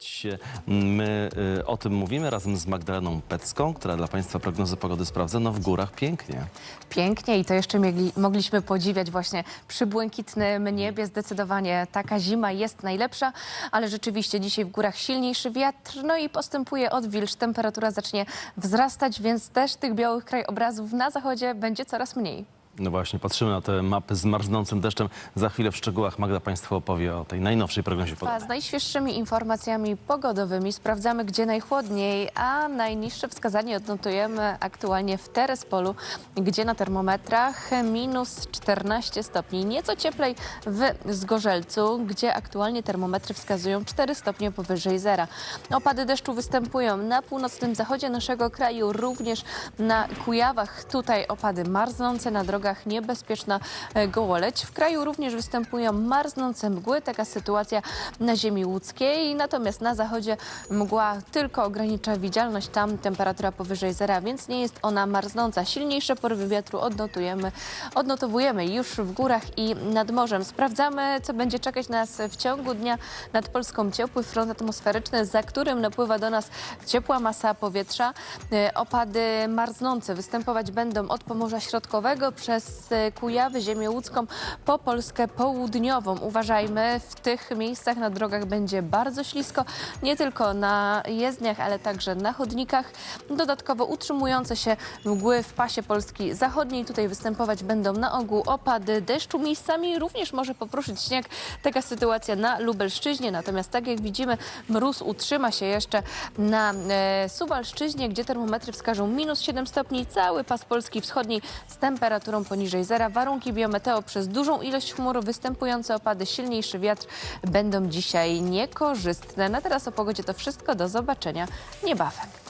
Choć my y, o tym mówimy razem z Magdaleną Pecką, która dla Państwa prognozy pogody sprawdza, no w górach pięknie. Pięknie i to jeszcze mieli, mogliśmy podziwiać właśnie przy błękitnym niebie. Zdecydowanie taka zima jest najlepsza, ale rzeczywiście dzisiaj w górach silniejszy wiatr, no i postępuje odwilż. Temperatura zacznie wzrastać, więc też tych białych krajobrazów na zachodzie będzie coraz mniej. No właśnie, patrzymy na te mapy z marznącym deszczem. Za chwilę w szczegółach Magda Państwu opowie o tej najnowszej prognozie pogody. z najświeższymi informacjami pogodowymi sprawdzamy, gdzie najchłodniej, a najniższe wskazanie odnotujemy aktualnie w Terespolu, gdzie na termometrach minus 14 stopni. Nieco cieplej w Zgorzelcu, gdzie aktualnie termometry wskazują 4 stopnie powyżej zera. Opady deszczu występują na północnym zachodzie naszego kraju, również na Kujawach. Tutaj opady marznące, na drogach niebezpieczna e, gołoleć. W kraju również występują marznące mgły. Taka sytuacja na ziemi łódzkiej. Natomiast na zachodzie mgła tylko ogranicza widzialność. Tam temperatura powyżej zera, więc nie jest ona marznąca. Silniejsze porywy wiatru odnotujemy, odnotowujemy już w górach i nad morzem. Sprawdzamy, co będzie czekać nas w ciągu dnia nad Polską. Ciepły front atmosferyczny, za którym napływa do nas ciepła masa powietrza. E, Opady marznące występować będą od Pomorza Środkowego przez e, Kujawy, ziemię łódzką po Polskę południową. Uważajmy, w tych miejscach na drogach będzie bardzo ślisko, nie tylko na jezdniach, ale także na chodnikach. Dodatkowo utrzymujące się mgły w pasie Polski Zachodniej. Tutaj występować będą na ogół opady deszczu. Miejscami również może popruszyć śnieg. Taka sytuacja na Lubelszczyźnie. Natomiast tak jak widzimy, mróz utrzyma się jeszcze na e, Suwalszczyźnie, gdzie termometry wskażą minus 7 stopni. Cały pas Polski Wschodniej z temperaturą poniżej zera. Warunki biometeo przez dużą ilość chmur, występujące opady, silniejszy wiatr będą dzisiaj niekorzystne. Na teraz o pogodzie to wszystko. Do zobaczenia niebawem.